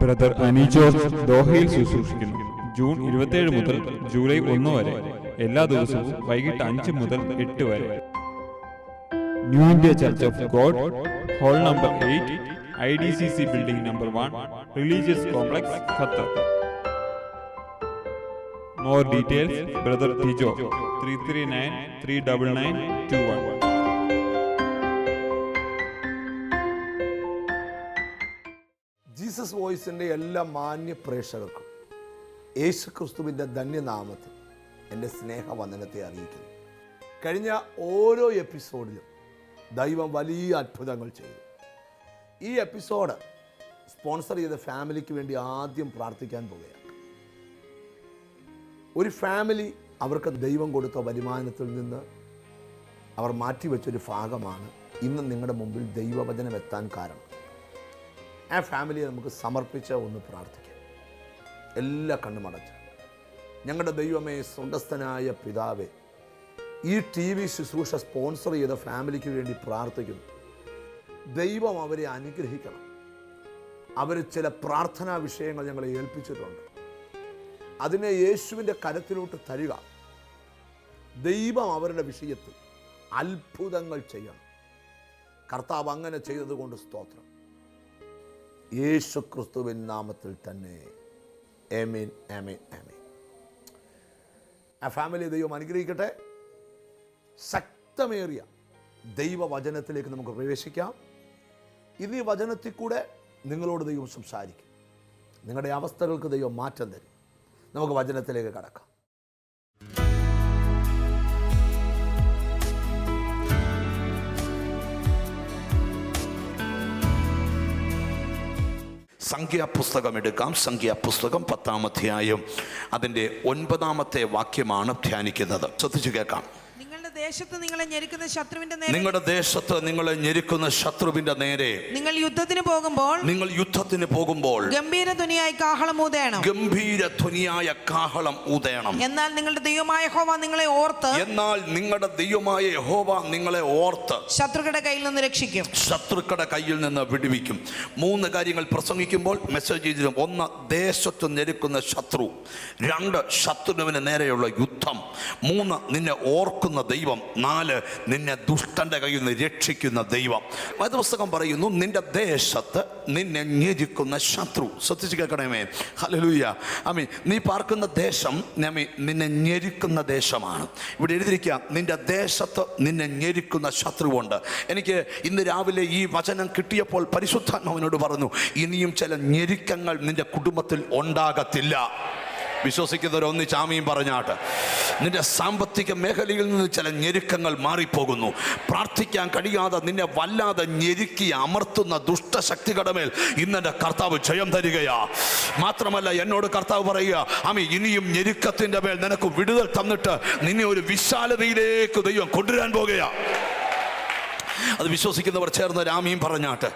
Brother Ani George ദോഹയിൽ ശുശ്രൂഷിക്കുന്നു June ഇരുപത്തിയേഴ് മുതൽ ജൂലൈ ഒന്ന് വരെ എല്ലാ ദിവസവും വൈകിട്ട് അഞ്ച് മുതൽ എട്ട് വരെ. New India church of God hall number eight I D C C building number one religious complex Qatar. More details brother Tijo three three nine three double nine two one. വോയിസിന്റെ എല്ലാ മാന്യ പ്രേക്ഷകർക്കും യേശു ക്രിസ്തുവിന്റെ ധന്യനാമത്തിൽ എന്റെ സ്നേഹവന്ദനത്തെ അറിയിക്കുന്നു. കഴിഞ്ഞ ഓരോ എപ്പിസോഡിലും ദൈവം വലിയ അത്ഭുതങ്ങൾ ചെയ്തു. ഈ എപ്പിസോഡ് സ്പോൺസർ ചെയ്ത ഫാമിലിക്ക് വേണ്ടി ആദ്യം പ്രാർത്ഥിക്കാൻ പോവുകയാണ്. ഒരു ഫാമിലി അവർക്ക് ദൈവം കൊടുത്ത വരുമാനത്തിൽ നിന്ന് അവർ മാറ്റിവെച്ചൊരു ഭാഗമാണ് ഇന്ന് നിങ്ങളുടെ മുമ്പിൽ ദൈവവചനം എത്താൻ കാരണം. ആ ഫാമിലിയെ നമുക്ക് സമർപ്പിച്ച് ഒന്ന് പ്രാർത്ഥിക്കാം. എല്ലാ കണ്ണുമടച്ച് ഞങ്ങളുടെ ദൈവമേ സ്വന്തസ്ഥനായ പിതാവേ ഈ ടി വി ശുശ്രൂഷ സ്പോൺസർ ചെയ്ത ഫാമിലിക്ക് വേണ്ടി പ്രാർത്ഥിക്കുന്നു. ദൈവം അവരെ അനുഗ്രഹിക്കണം. അവർ ചില പ്രാർത്ഥനാ വിഷയങ്ങൾ ഞങ്ങളെ ഏൽപ്പിച്ചിട്ടുണ്ട്. അതിനെ യേശുവിന്റെ കരത്തിലോട്ട് തരിക. ദൈവം അവരുടെ വിഷയത്തിൽ അത്ഭുതങ്ങൾ ചെയ്യണം. കർത്താവ് അങ്ങനെ ചെയ്തതുകൊണ്ട് സ്തോത്രം. യേശു ക്രിസ്തുവിൻ നാമത്തിൽ തന്നെ. എമിൻ എമിൻ എമിൻ ആ ഫാമിലി ദൈവം അനുഗ്രഹിക്കട്ടെ. ശക്തമേറിയ ദൈവവചനത്തിലേക്ക് നമുക്ക് പ്രവേശിക്കാം. ഇനി ഈ വചനത്തിൽ കൂടെ നിങ്ങളോട് ദൈവം സംസാരിക്കും. നിങ്ങളുടെ അവസ്ഥകൾക്ക് ദൈവം മാറ്റം തരും. നമുക്ക് വചനത്തിലേക്ക് കടക്കാം. സംഖ്യാപുസ്തകം എടുക്കാം. സംഖ്യാപുസ്തകം പത്താം അധ്യായം. അതിന്റെ ഒൻപതാമത്തെ വാക്യമാണ് ധ്യാനിക്കുന്നത്. ശ്രദ്ധിച്ചു കേൾക്കാം. ദേശത്ത് നിങ്ങളെ ഞെരുക്കുന്ന ശത്രുവിന്റെ നേരെ. നിങ്ങളുടെ ദേശത്ത് നിങ്ങളെ ഞെരുക്കുന്ന ശത്രുവിന്റെ നേരെ. നിങ്ങൾ യുദ്ധത്തിന് പോകുമ്പോൾ നിങ്ങൾ യുദ്ധത്തിന് പോകുമ്പോൾ ഗംഭീര ധ്വനിയായി കാഹളം ഊതേണം. ഗംഭീര ധ്വനിയായ കാഹളം ഊതേണം. എന്നാൽ നിങ്ങളുടെ ദൈവമായ ഹോവ നിങ്ങളെ ഓർത്ത് എന്നാൽ നിങ്ങളുടെ ദൈവമായ ഹോവ നിങ്ങളെ ഓർത്ത് ശത്രുക്കളുടെ കയ്യിൽ നിന്ന് രക്ഷിക്കും. ശത്രുക്കളുടെ കയ്യിൽ നിന്ന് വിടുവിക്കും. മൂന്ന് കാര്യങ്ങൾ പ്രസംഗിക്കുമ്പോൾ മെസ്സേജ് ചെയ്തിരുന്നു. ഒന്ന് ദേശത്ത് ഞെരുക്കുന്ന ശത്രു. രണ്ട് ശത്രുവിന് നേരെയുള്ള യുദ്ധം. മൂന്ന് നിന്നെ ഓർക്കുന്ന ദൈവം നാല് നിന്നെ ദുഷ്ടന്റെ കയ്യിൽ നിന്ന് രക്ഷിക്കുന്ന ദൈവം. വേദപുസ്തകം പറയുന്നു നിന്റെ ദേശത്ത് നിന്നെ ഞെരിക്കുന്ന ശത്രു. ശ്രദ്ധിച്ച് കേൾക്കണമേ. ഹലലൂയ അമീ നീ പാർക്കുന്ന ദേശം നമി നിന്നെ ഞെരിക്കുന്ന ദേശമാണ്. ഇവിടെ എഴുതിയിരിക്കുക നിന്റെ ദേശത്ത് നിന്നെ ഞെരിക്കുന്ന ശത്രുവുണ്ട്. എനിക്ക് ഇന്ന് രാവിലെ ഈ വചനം കിട്ടിയപ്പോൾ പരിശുദ്ധാത്മാവിനോട് പറഞ്ഞു ഇനിയും ചില ഞെരുക്കങ്ങൾ നിന്റെ കുടുംബത്തിൽ ഉണ്ടാകത്തില്ല. വിശ്വസിക്കുന്നവർ ഒന്ന് ചാമിയും പറഞ്ഞാട്ട്. നിന്റെ സാമ്പത്തിക മേഖലയിൽ നിന്ന് ചില ഞെരുക്കങ്ങൾ മാറിപ്പോകുന്നു. പ്രാർത്ഥിക്കാൻ കഴിയാതെ നിന്നെ വല്ലാതെ ഞെരുക്കി അമർത്തുന്ന ദുഷ്ടശക്തികളുടെ മേൽ ഇന്നെന്റെ കർത്താവ് ജയം തരികയാ. മാത്രമല്ല എന്നോട് കർത്താവ് പറയുക ആമി ഇനിയും ഞെരുക്കത്തിന്റെ മേൽ നിനക്ക് വിടുതൽ തന്നിട്ട് നിന്നെ ഒരു വിശാലതയിലേക്ക് ദൈവം കൊണ്ടുവരാൻ പോകുകയാ. അത് വിശ്വസിക്കുന്നവർ ചേർന്ന് രാമിയും പറഞ്ഞാട്ട്.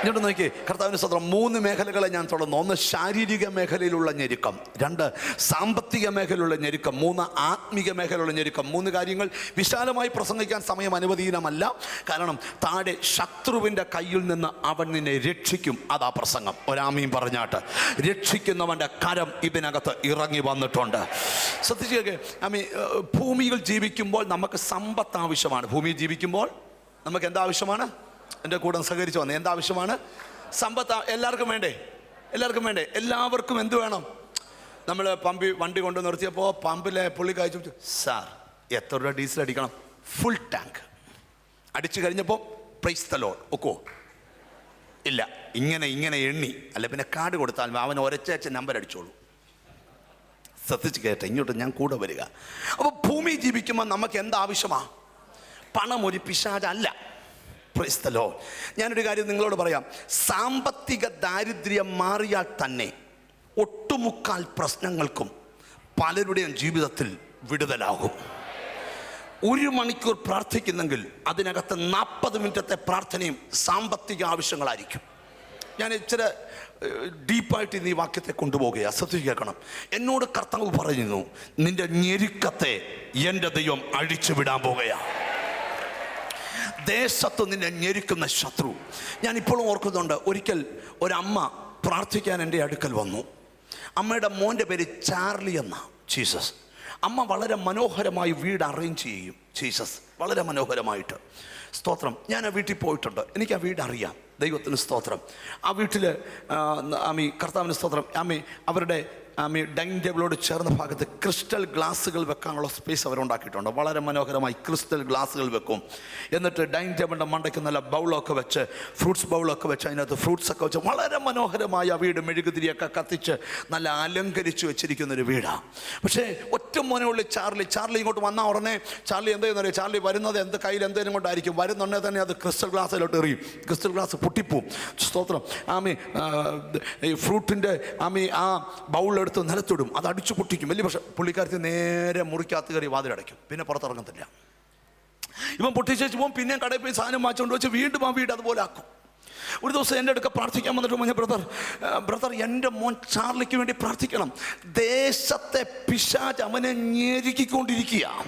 എന്നിട്ട് നോക്കി കർത്താവിന് സ്വന്തം മൂന്ന് മേഖലകളെ ഞാൻ തുടർന്നു ഒന്ന് ശാരീരിക മേഖലയിലുള്ള ഞെരുക്കം രണ്ട് സാമ്പത്തിക മേഖലയിലുള്ള ഞെരുക്കം മൂന്ന് ആത്മീക മേഖലയിലുള്ള ഞെരുക്കം. മൂന്ന് കാര്യങ്ങൾ വിശാലമായി പ്രസംഗിക്കാൻ സമയം അനുവദീനമല്ല കാരണം താഴെ ശത്രുവിന്റെ കയ്യിൽ നിന്ന് അവൻ നിന്നെ രക്ഷിക്കും. അതാ പ്രസംഗം. ഒരാമീൻ പറഞ്ഞാട്ട്. രക്ഷിക്കുന്നവന്റെ കരം ഇതിനകത്ത് ഇറങ്ങി വന്നിട്ടുണ്ട്. ശ്രദ്ധിച്ചു കേൾക്കേ. അമ്മി ഭൂമിയിൽ ജീവിക്കുമ്പോൾ നമുക്ക് സമ്പത്ത് ആവശ്യമാണ്. ഭൂമിയിൽ ജീവിക്കുമ്പോൾ നമുക്ക് എന്താവശ്യമാണ്? എന്റെ കൂടെ സഹകരിച്ച് വന്നേ. എന്താവശ്യമാണ്? സമ്പത്ത് എല്ലാവർക്കും വേണ്ടേ? എല്ലാവർക്കും വേണ്ടേ? എല്ലാവർക്കും എന്ത് വേണം? നമ്മൾ പമ്പി വണ്ടി കൊണ്ട് നിർത്തിയപ്പോൾ പമ്പിലെ പുള്ളി കഴിച്ചു സാർ എത്ര രൂപ ഡീസൽ അടിക്കണം? Full tank. അടിച്ചു കഴിഞ്ഞപ്പോൾ പ്രൈസ് തലോ ഒക്കോ ഇല്ല. ഇങ്ങനെ ഇങ്ങനെ എണ്ണി. അല്ല പിന്നെ കാർഡ് കൊടുത്താൽ അവൻ ഒരച്ചേച്ച നമ്പർ അടിച്ചോളൂ. ശ്രദ്ധിച്ച് കേട്ടെ ഇങ്ങോട്ട് ഞാൻ കൂടെ വരിക. അപ്പോൾ ഭൂമി ജീവിക്കുമ്പോൾ നമുക്ക് എന്താ ആവശ്യമാണ് പണം ഒരു പിശാചല്ല. പ്രൈസ്തലോ ഞാനൊരു കാര്യം നിങ്ങളോട് പറയാം. സാമ്പത്തിക ദാരിദ്ര്യം മാറിയാൽ തന്നെ ഒട്ടുമുക്കാൽ പ്രശ്നങ്ങൾക്കും പലരുടെയും ജീവിതത്തിൽ വിടുതലാകും. ഒരു മണിക്കൂർ പ്രാർത്ഥിക്കുന്നെങ്കിൽ അതിനകത്ത് നാൽപ്പത് മിനിറ്റത്തെ പ്രാർത്ഥനയും സാമ്പത്തിക ആവശ്യങ്ങളായിരിക്കും. ഞാൻ ഇച്ചിരി ഡീപ്പായിട്ട് ഇന്ന് ഈ വാക്യത്തെ കൊണ്ടുപോകുക ശ്രദ്ധിച്ച് കേൾക്കണം. എന്നോട് കർത്താവ് പറയുന്നു നിന്റെ ഞെരുക്കത്തെ എന്റെ ദൈവം അഴിച്ചു വിടാൻ പോകുകയാണ് ദേശത്ത് നിന്നെ ഞെരുക്കുന്ന ശത്രു. ഞാൻ ഇപ്പോഴും ഓർക്കുന്നുണ്ട് ഒരിക്കൽ ഒരമ്മ പ്രാർത്ഥിക്കാൻ എന്റെ അടുക്കൽ വന്നു. അമ്മയുടെ മോന്റെ പേര് ചാർലി എന്ന ജീസസ്. അമ്മ വളരെ മനോഹരമായി വീട് അറേഞ്ച് ചെയ്യും ജീസസ്. വളരെ മനോഹരമായിട്ട്. സ്തോത്രം. ഞാൻ ആ വീട്ടിൽ പോയിട്ടുണ്ട്. എനിക്ക് ആ വീട് അറിയാം. ദൈവത്തിന് സ്തോത്രം. ആ വീട്ടിൽ ആമി കർത്താവിന് സ്തോത്രം. ആമി അവരുടെ ആമി ഡൈനിങ് ടേബിളോട് ചേർന്ന ഭാഗത്ത് ക്രിസ്റ്റൽ ഗ്ലാസ്സുകൾ വെക്കാനുള്ള സ്പേസ് അവരുണ്ടാക്കിയിട്ടുണ്ട്. വളരെ മനോഹരമായി ക്രിസ്റ്റൽ ഗ്ലാസ്സുകൾ വെക്കും. എന്നിട്ട് ഡൈനിങ് ടേബിളിന്റെ മണ്ടയ്ക്ക് നല്ല ബൗളൊക്കെ വെച്ച് ഫ്രൂട്ട്സ് ബൗളൊക്കെ വെച്ച് അതിനകത്ത് ഫ്രൂട്ട്സ് ഒക്കെ വെച്ച് വളരെ മനോഹരമായ ആ വീട് മെഴുകുതിരിയൊക്കെ കത്തിച്ച് നല്ല അലങ്കരിച്ച് വെച്ചിരിക്കുന്നൊരു വീടാണ് പക്ഷേ ഒറ്റ മോനുള്ളിൽ ചാർലി ചാർലി ഇങ്ങോട്ട് വന്നാൽ ഉടനെ ചാർലി എന്ത് ചെയ്യുന്നറിയോ? ചാർലി വരുന്നത് എന്ത് കയ്യിൽ എന്തെങ്കിലും കൊണ്ടായിരിക്കും. വരുന്നുണ്ടെ തന്നെ അത് ക്രിസ്റ്റൽ ഗ്ലാസ്സിലോട്ട് എറിയും. ക്രിസ്റ്റൽ ഗ്ലാസ് പൊട്ടിപ്പോവും. സ്തോത്രം. ആമി ഈ ഫ്രൂട്ടിന്റെ ആമി ആ ബൗളെടുത്ത് നിലത്തിടും. അത് അടിച്ചു പൊട്ടിക്കും. വലിയ പക്ഷേ പുള്ളിക്കാരത്തി നേരെ മുറിക്കകത്ത് കയറി വാതിലടയ്ക്കും പിന്നെ പുറത്തിറങ്ങത്തില്ല. ഇവൻ പൊട്ടിച്ചേച്ച് പോകും പിന്നെയും കടയിൽ പോയി സാധനം വാങ്ങിച്ചുകൊണ്ട് വെച്ച് വീണ്ടും ആ വീട് അതുപോലെ ആക്കും. ഒരു ദിവസം എന്റെ അടുക്ക പ്രാർത്ഥിക്കാൻ വന്നിട്ട് പറഞ്ഞ ബ്രദർ ബ്രദർ എന്റെ മോൻ ചാർലിക്ക് വേണ്ടി പ്രാർത്ഥിക്കണം. ദേശത്തെ പിശാജ് അവനെ ഞെരുക്കിക്കൊണ്ടിരിക്കുക.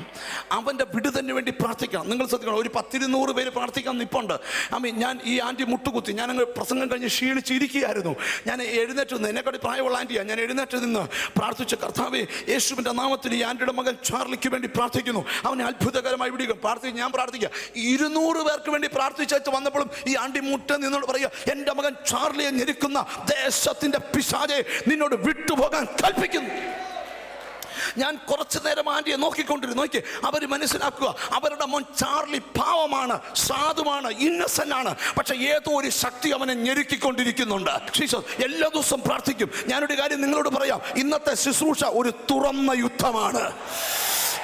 അവന്റെ വിടുതന് വേണ്ടി പ്രാർത്ഥിക്കണം. നിങ്ങൾ ശ്രദ്ധിക്കണം ഒരു പത്തിരുന്നൂറ് പേര് പ്രാർത്ഥിക്കാൻ നിപ്പുണ്ട്. അമ്മ ഞാൻ ഈ ആന്റി മുട്ടുകുത്തി ഞാൻ അങ്ങ് പ്രസംഗം കഴിഞ്ഞ് ക്ഷീണിച്ചിരിക്കുകയായിരുന്നു. ഞാൻ എഴുന്നേറ്റ് നിന്ന് എന്നെക്കാട്ടി പ്രായമുള്ള ആന്റിയാണ് ഞാൻ എഴുന്നേറ്റ് നിന്ന് പ്രാർത്ഥിച്ച കർത്താവെ യേശുവിന്റെ നാമത്തിൽ ഈ ആന്റിയുടെ മകൻ ചാർലിക്ക് വേണ്ടി പ്രാർത്ഥിക്കുന്നു. അവനെ അത്ഭുതകരമായി വിടുക. പ്രാർത്ഥിക്കും ഞാൻ പ്രാർത്ഥിക്കുക. ഇരുന്നൂറ് പേർക്ക് വേണ്ടി പ്രാർത്ഥിച്ചു വന്നപ്പോഴും ഈ ആണ്ടി മുട്ട നിന്നോട് പറയുക എന്റെ മകൻ ചാർലിയെ ഞെരുക്കുന്ന ദേശത്തിന്റെ പിശാചെ നിന്നോട് വിട്ടുപോകാൻ കൽപ്പിക്കുന്നു. ഞാൻ കുറച്ചു നേരം ആന്റിയെ നോക്കിക്കൊണ്ടിരുന്നു. നോക്കി അവർ മനസ്സിലാക്കുക അവരുടെ മോൻ ചാർലി പാവമാണ് സാധുമാണ് ഇന്നസെന്റ് ആണ്. പക്ഷേ ഏതോ ഒരു ശക്തി അവനെ ഞെരുക്കിക്കൊണ്ടിരിക്കുന്നുണ്ട്. ജീസസ് എല്ലാ ദിവസവും പ്രാർത്ഥിക്കും. ഞാനൊരു കാര്യം നിങ്ങളോട് പറയാം. ഇന്നത്തെ ശുശ്രൂഷ ഒരു തുറന്ന യുദ്ധമാണ്.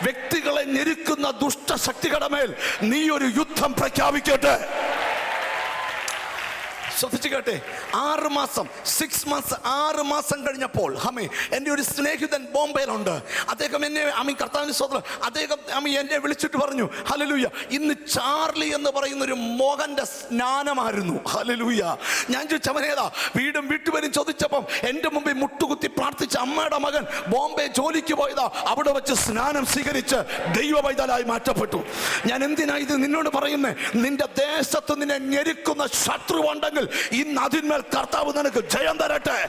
വ്യക്തികളെ ഞെരുക്കുന്ന ദുഷ്ടശക്തികളുടെ മേൽ നീ ഒരു യുദ്ധം പ്രഖ്യാപിക്കട്ടെ. ശ്രദ്ധിച്ചു കേട്ടെ ആറ് മാസം സിക്സ് മന്ത്സ് ആറ് മാസം കഴിഞ്ഞപ്പോൾ ഹമി എന്റെ ഒരു സ്നേഹിതൻ ബോംബെയിലുണ്ട്. അദ്ദേഹം എന്നെ അമ്മി കർത്താവിന് സ്വതന്ത്രം അദ്ദേഹം അമ്മി എന്നെ വിളിച്ചിട്ട് പറഞ്ഞു ഹലലൂയ ഇന്ന് ചാർലി എന്ന് പറയുന്ന ഒരു മോഹന്റെ സ്നാനമായിരുന്നു. ഹലലൂയ ഞാൻ ചോദിച്ചവനേതാ വീടും വീട്ടുപേരും ചോദിച്ചപ്പം എന്റെ മുമ്പിൽ മുട്ടുകുത്തി പ്രാർത്ഥിച്ച അമ്മയുടെ മകൻ ബോംബെ ജോലിക്ക് പോയതാ. അവിടെ വെച്ച് സ്നാനം സ്വീകരിച്ച് ദൈവവൈതലായി മാറ്റപ്പെട്ടു. ഞാൻ എന്തിനാ ഇത് നിന്നോട് പറയുന്നേ? നിന്റെ ദേശത്ത് നിന്നെ ഞെരുക്കുന്ന ശത്രുവുണ്ടെങ്കിൽ ഇന്ന് അതിന്മേൽ കർത്താവ് നിനക്ക് ജയം തരട്ടെ.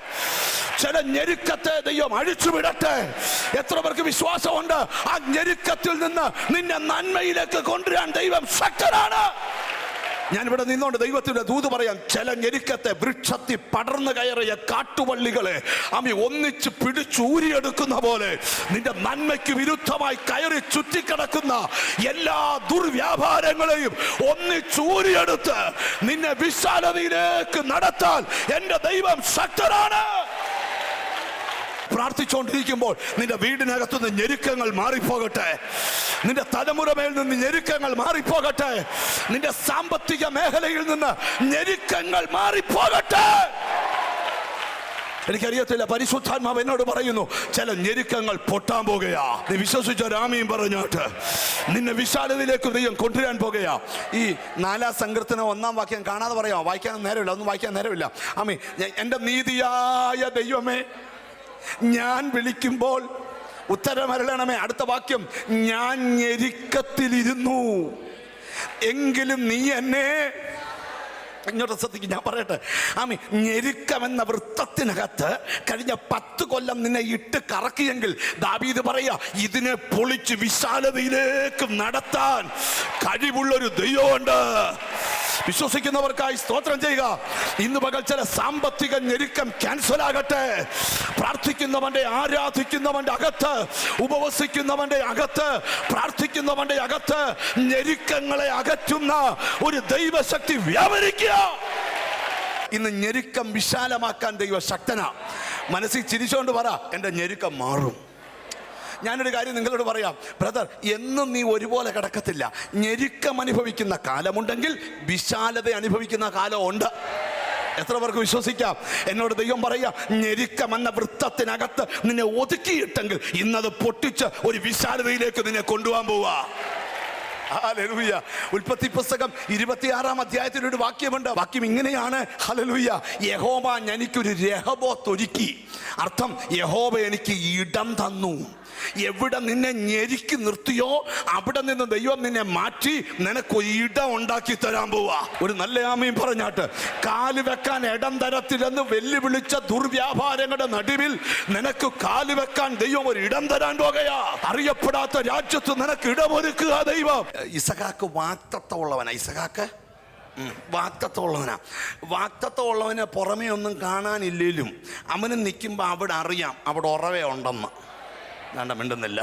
ചില ഞെരുക്കത്തെ ദൈവം അഴിച്ചുവിടട്ടെ. എത്ര പേർക്ക് വിശ്വാസമുണ്ട്? ആ ഞെരുക്കത്തിൽ നിന്ന് നിന്നെ നന്മയിലേക്ക് കൊണ്ടുവരാൻ ദൈവം ശക്തനാണ്. ഞാൻ ഇവിടെ നിന്നോണ്ട് ദൈവത്തിന്റെ ദൂത് പറയാം ചില ഞെരുക്കത്തെ വൃക്ഷത്തിൽ പടർന്നു കയറിയ കാട്ടുവള്ളികളെ അമ്മി ഒന്നിച്ച് പിടിച്ചൂരിയെടുക്കുന്ന പോലെ നിന്റെ നന്മയ്ക്ക് വിരുദ്ധമായി കയറി ചുറ്റിക്കിടക്കുന്ന എല്ലാ ദുർവ്യാപാരങ്ങളെയും ഒന്നിച്ചൂരിയെടുത്ത് നിന്നെ വിശാലതയിലേക്ക് നടത്താൻ എന്റെ ദൈവം ശക്തനാണ്. പ്രാർത്ഥിച്ചുകൊണ്ടിരിക്കുമ്പോൾ നിന്റെ വീടിനകത്തുനിന്ന് ഞെരുക്കങ്ങൾ മാറിപ്പോകട്ടെ. നിന്റെ തലമുറമേൽ നിന്ന് ഞെരുക്കങ്ങൾ മാറിപ്പോകട്ടെ. നിന്റെ സാമ്പത്തിക മേഖലയിൽ നിന്ന് ഞെരുക്കങ്ങൾ മാറിപ്പോകട്ടെ. എനിക്കറിയത്തില്ല പരിശുദ്ധാത്മാവ് എന്നോട് പറയുന്നു ചില ഞെരുക്കങ്ങൾ പൊട്ടാൻ പോകുകയാ. നീ വിശ്വസിച്ച? രാമിയും പറഞ്ഞോട്ട് നിന്നെ വിശാലതയിലേക്ക് ദൈവം കൊണ്ടുവരാൻ പോകുകയാ. ഈ നാലാം സങ്കീർത്തനം ഒന്നാം വാക്യം കാണാതെ പറയാം വായിക്കാൻ നേരമില്ല ഒന്നും വായിക്കാൻ നേരമില്ല. ആമി എന്റെ നീതിയായ ദൈവമേ ഞാൻ വിളിക്കുമ്പോൾ ഉത്തരമരളണമേ അടുത്ത വാക്യം ഞാൻ ഞെരുക്കത്തിലിരുന്നു. എങ്കിലും നീ എന്നെ ഇങ്ങോട്ട് ശ്രദ്ധിക്കും ഞാൻ പറയട്ടെ. ആമി ഞെരുക്കമെന്ന വൃത്തത്തിനകത്ത് കഴിഞ്ഞ പത്ത് കൊല്ലം നിന്നെ ഇട്ട് കറക്കിയെങ്കിൽ ദാബീദ് പറയാ ഇതിനെ പൊളിച്ച് വിശാലതയിലേക്ക് നടത്താൻ കഴിവുള്ളൊരു ദൈവമുണ്ട്. വിശ്വസിക്കുന്നവർക്കായി സ്തോത്രം ചെയ്യുക. ഇന്ന് പകൽ ചില സാമ്പത്തിക ഞെരുക്കം ക്യാൻസൽ ആകട്ടെ. പ്രാർത്ഥിക്കുന്നവന്റെ ആരാധിക്കുന്നവന്റെ അകത്ത് ഉപവസിക്കുന്നവന്റെ അകത്ത് പ്രാർത്ഥിക്കുന്നവന്റെ അകത്ത് ഞെരുക്കങ്ങളെ അകറ്റുന്ന ഒരു ദൈവശക്തി വ്യാപരിക്കുക. ഇന്ന് ഞെരുക്കം വിശാലമാക്കാൻ ദൈവ ശക്തനാ മനസ്സിൽ ചിരിച്ചുകൊണ്ട് പറ എന്റെ ഞെരുക്കം മാറും. ഞാനൊരു കാര്യം നിങ്ങളോട് പറയാം. ബ്രദർ എന്നും നീ ഒരുപോലെ കിടക്കത്തില്ല. ഞെരുക്കം അനുഭവിക്കുന്ന കാലമുണ്ടെങ്കിൽ വിശാലത അനുഭവിക്കുന്ന കാലമുണ്ട്. എത്ര പേർക്ക് വിശ്വസിക്കാം? എന്നോട് ദൈവം പറയുക ഞെരുക്കം എന്ന വൃത്തത്തിനകത്ത് നിന്നെ ഒതുക്കിയിട്ടെങ്കിൽ ഇന്നത് പൊട്ടിച്ച് ഒരു വിശാലതയിലേക്ക് നിന്നെ കൊണ്ടുപോകാൻ പോവാ. ഹല്ലേലൂയ ഉൽപ്പത്തി പുസ്തകം ഇരുപത്തിയാറാം അധ്യായത്തിൽ ഒരു വാക്യമുണ്ട്. വാക്യം ഇങ്ങനെയാണ്. ഹലലൂയ യഹോവ എനിക്കൊരു രഹബോത്തൊരുക്കി അർത്ഥം യഹോവ എനിക്ക് ഇടം തന്നു. എവിടെ നിന്നെ ഞെരുക്കി നിർത്തിയോ അവിടെ നിന്ന് ദൈവം നിന്നെ മാറ്റി നിനക്കൊരു ഇടം ഉണ്ടാക്കി തരാൻ പോവാ. ഒരു നല്ല ആമയും പറഞ്ഞാട്ട് കാൽ വെക്കാൻ ഇടം തരത്തില്ലെന്ന് വെല്ലുവിളിച്ച ദുർവ്യാപാരങ്ങളുടെ നടുവിൽ നിനക്ക് കാൽ വെക്കാൻ ദൈവം ഒരു ഇടം തരാൻ പോകയാ അറിയപ്പെടാത്ത രാജ്യത്ത് നിനക്ക് ഇടമൊരുക്കുക ദൈവം. ഇസഹാക്ക് വാക്തത്വമുള്ളവനാണ് ഇസഹാക്ക്? വാക്തത്വമുള്ളവനാ. വാക്തത്വമുള്ളവന് പുറമേ ഒന്നും കാണാനില്ലേലും അവന് നിൽക്കുമ്പോൾ അവിടെ അറിയാം അവിടെ ഉറവേ ഉണ്ടെന്ന്. വേണ്ട മിണ്ടുന്നില്ല.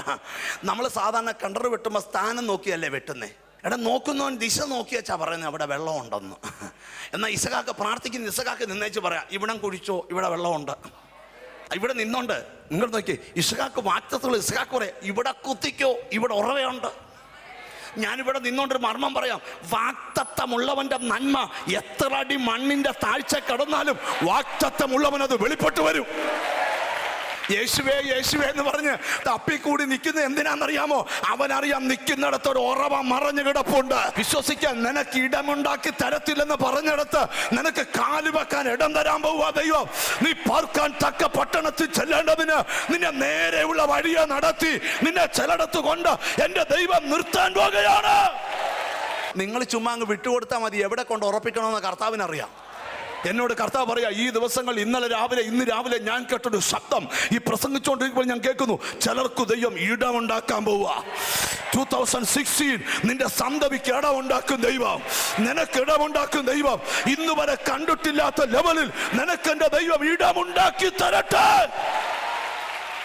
നമ്മൾ സാധാരണ കണ്ടർ വെട്ടുമ്പോൾ സ്ഥാനം നോക്കിയല്ലേ വെട്ടുന്നേ? എടാ നോക്കുന്നവൻ ദിശ നോക്കി വെച്ചാ പറയുന്നത് അവിടെ വെള്ളമുണ്ടെന്ന് എന്നാൽ ഇസകാക്ക് പ്രാർത്ഥിക്കുന്ന ഇസകാക്ക് നിന്നേച്ച് പറയാം ഇവിടം കുഴിച്ചോ ഇവിടെ വെള്ളമുണ്ട്. ഇവിടെ നിന്നുണ്ട് നിങ്ങൾ നോക്കി ഇസകാക്ക് വാക്തത്തുള്ള ഇസകാക്ക് പറയാം ഇവിടെ കുത്തിക്കോ ഇവിടെ ഉറവയുണ്ട് ഞാനിവിടെ നിന്നോണ്ടൊരു മർമ്മം പറയാം. വാക്തത്വമുള്ളവന്റെ നന്മ എത്ര അടി മണ്ണിന്റെ താഴ്ച കടന്നാലും വാക്തത്വമുള്ളവൻ അത് വെളിപ്പെട്ടു വരും. യേശുവേ യേശുവേ എന്ന് പറഞ്ഞ് തപ്പിക്കൂടി നിൽക്കുന്നത് എന്തിനാണെന്നറിയാമോ? അവനറിയാം നിൽക്കുന്നിടത്തൊരു ഉറവ മറഞ്ഞു കിടപ്പുണ്ട്. വിശ്വസിക്കാൻ നിനക്ക് ഇടമുണ്ടാക്കി തരത്തില്ലെന്ന് പറഞ്ഞിടത്ത് നിനക്ക് കാൽ വെക്കാൻ ഇടം തരാൻ പോവുക ദൈവം. നീ പാർക്കാൻ തക്ക പട്ടണത്തിൽ ചെല്ലേണ്ടതിന് നിന്നെ നേരെയുള്ള വഴിയെ നടത്തി നിന്നെ ചിലടത്ത് കൊണ്ട് എന്റെ ദൈവം നിർത്താൻ പോകുകയാണ്. നിങ്ങൾ ചുമ്മാ അങ്ങ് വിട്ടുകൊടുത്താൽ മതി. എവിടെ കൊണ്ട് ഉറപ്പിക്കണമെന്ന് കർത്താവിനറിയാം. എന്നോട് കർത്താവ് പറയാ ഈ ദിവസങ്ങൾ ഇന്നലെ രാവിലെ ഇന്ന് രാവിലെ ഞാൻ കേട്ടൊരു ശബ്ദം. ഈ പ്രസംഗിച്ചുകൊണ്ടിരിക്കുമ്പോൾ ഞാൻ കേൾക്കുന്നു ചിലർക്ക് ദൈവം ഇടമുണ്ടാക്കാൻ പോവുക. ടൂ തൗസൻഡ് സിക്സ്റ്റീൻ നിന്റെ സന്തതിക്ക് ഇടമുണ്ടാക്കും ദൈവം. നിനക്ക് ഇടമുണ്ടാക്കും ദൈവം. ഇന്ന് വരെ കണ്ടിട്ടില്ലാത്ത ലെവലിൽ നിനക്ക് എന്റെ ദൈവം ഇടമുണ്ടാക്കി തരട്ടെ.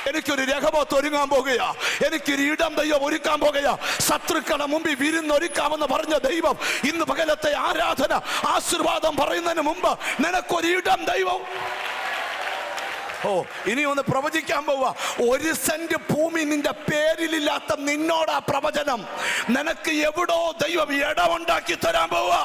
എനിക്കൊരു രഹബത്ത് ഒരുങ്ങാൻ പോകുകയാ. എനിക്കൊരു ഇടം ദൈവം ഒരുക്കാൻ പോകുകയാ. ശത്രുക്കളെ മുമ്പിൽ വിരുന്നൊരുക്കാമെന്ന് പറഞ്ഞ ദൈവം ഇന്ന് പകലത്തെ ആരാധന ആശീർവാദം പറയുന്നതിന് മുമ്പ് നിനക്കൊരു ഇടം ദൈവം. ഓ ഇനി ഒന്ന് പ്രവചിക്കാൻ പോവുക ഒരു സെന്റ് ഭൂമി നിന്റെ പേരിലില്ലാത്ത നിന്നോടാ പ്രവചനം. നിനക്ക് എവിടോ ദൈവം ഇടമുണ്ടാക്കി തരാൻ പോവാ.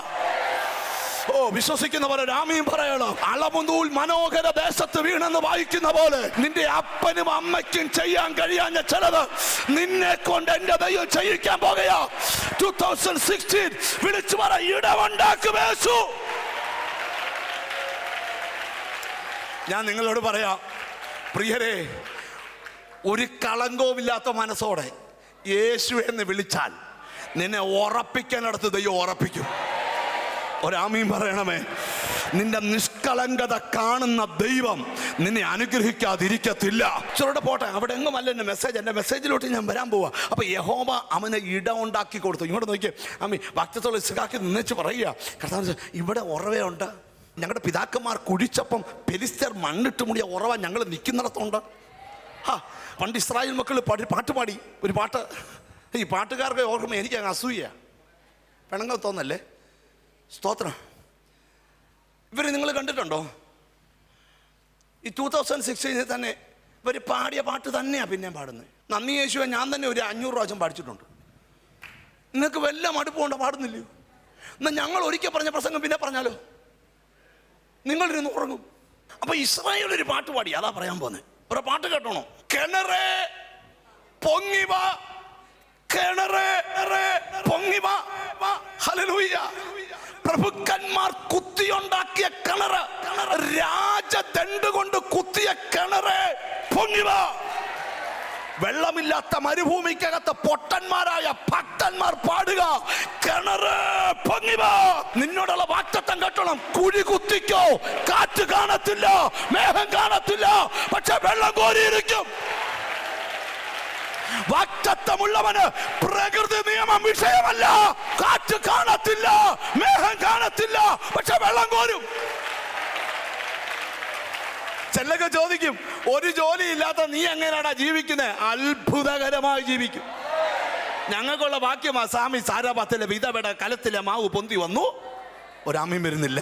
ഓ വിശ്വസിക്കുന്നവരെ രാമിയും പറയണം. അളമുനൂൽ മനോഹര ദേശത്ത് വീണെന്ന് വായിക്കുന്ന പോലെ നിന്റെ അപ്പനും അമ്മയ്ക്കും ചെയ്യാൻ കഴിയാഞ്ഞ ചിലത് നിന്നെ കൊണ്ട് എന്റെ ദൈവം ചെയ്യിക്കാൻ പോകുകയാ. ടൂ തൗസൻഡ് സിക്സ്റ്റീൻ വിളിച്ചു പറ ഇടമുണ്ടാക്കും ഞാൻ നിങ്ങളോട് പറയാം പ്രിയരെ ഒരു കളങ്കവുമില്ലാത്ത മനസ്സോടെ യേശു എന്ന് വിളിച്ചാൽ നിന്നെ ഉറപ്പിക്കാനടുത്ത് ദൈവം ഉറപ്പിക്കും. ഒരാമീൻ പറയണമേ. നിന്റെ നിഷ്കളങ്കത കാണുന്ന ദൈവം നിന്നെ അനുഗ്രഹിക്കാതിരിക്കത്തില്ല. ചെറുടെ പോട്ടെ അവിടെ എങ്ങും അല്ല എന്റെ മെസ്സേജ് എന്റെ മെസ്സേജിലോട്ട് ഞാൻ വരാൻ പോവാ. അപ്പൊ യഹോവ അവനെ ഇടം ഉണ്ടാക്കി കൊടുത്തു. ഇങ്ങോട്ട് നോക്കിയേ അമ്മി ഭക്തത്തോളം ഇസുഖാക്കി നിന്നേച്ച് പറയുക. ഇവിടെ ഉറവയുണ്ട്. ഞങ്ങളുടെ പിതാക്കന്മാർ കുഴിച്ചപ്പം പെലിസ്തർ മണ്ണിട്ട് മുടിയ ഉറവ ഞങ്ങൾ നിൽക്കുന്നിടത്തുണ്ട്. ഹാ പണ്ട് ഇസ്രായേൽ മക്കൾ പാടി പാട്ട് പാടി. ഒരു പാട്ട്. ഈ പാട്ടുകാർക്ക് ഓർക്കുമ്പോൾ എനിക്ക് അസൂയ. പെണങ്ങൾ തോന്നല്ലേ? സ്തോത്രം. ഇവർ നിങ്ങൾ കണ്ടിട്ടുണ്ടോ? ഈ ടൂ തൗസൻഡ് സിക്സ്റ്റീനിൽ തന്നെ ഇവർ പാടിയ പാട്ട് തന്നെയാണ് പിന്നെയും പാടുന്നത്. നന്ദി യേശുവെ ഞാൻ തന്നെ ഒരു അഞ്ഞൂറ് പ്രാവശ്യം പാടിച്ചിട്ടുണ്ട്. നിങ്ങൾക്ക് വല്ല മടുപ്പുണ്ടോ പാടുന്നില്ലയോ? എന്നാൽ ഞങ്ങൾ ഒരിക്കൽ പറഞ്ഞ പ്രസംഗം പിന്നെ പറഞ്ഞാലോ? നിങ്ങളിരുന്ന് ഉറങ്ങും. അപ്പോൾ ഇസ്രായേൽ ഒരു പാട്ട് പാടി അതാ പറയാൻ പോന്നെ ഒരു പാട്ട് കേട്ടോണോ? കിണറേ പൊങ്ങി വാ. കിണറേ കിണറേ, പൊങ്ങി വാ. വാ. ഹല്ലേലൂയ പ്രഭുക്കന്മാർ കുത്തിയുണ്ടാക്കിയ കിണറ്. രാജദണ്ട് കൊണ്ട് കുത്തിയ കിണറ്. പൊങ്ങിവ വെള്ളമില്ലാത്ത മരുഭൂമിക്കകത്ത് പൊട്ടന്മാരായ ഭക്തന്മാർ പാടുക. കിണറ് പൊങ്ങിവ നിന്നോടുള്ള വാക്തത്വം കെട്ടണം. കുഴി കുത്തിക്കോ. കാറ്റ് കാണത്തില്ല. മേഘം കാണത്തില്ല. പക്ഷെ വെള്ളം കോരിയിരിക്കും. വാക്തത്വമുള്ളവന് പ്രകൃതി നിയമം വിഷയമല്ല. കാറ്റ് കാണത്തില്ല മേഘം കാണത്തില്ല പക്ഷെ വെള്ളം കോരും. ചെല്ലൊക്കെ ചോദിക്കും ഒരു ജോലി ഇല്ലാത്ത നീ എങ്ങനെയാടാ ജീവിക്കുന്നത് അത്ഭുതകരമായി ജീവിക്കും. ഞങ്ങൾക്കുള്ള വാക്യമാ സ്വാമി സാരാപാത്തിലെ വിധവട കലത്തിലെ മാവ് പൊന്തി വന്നു. ഒരാമയും വരുന്നില്ല.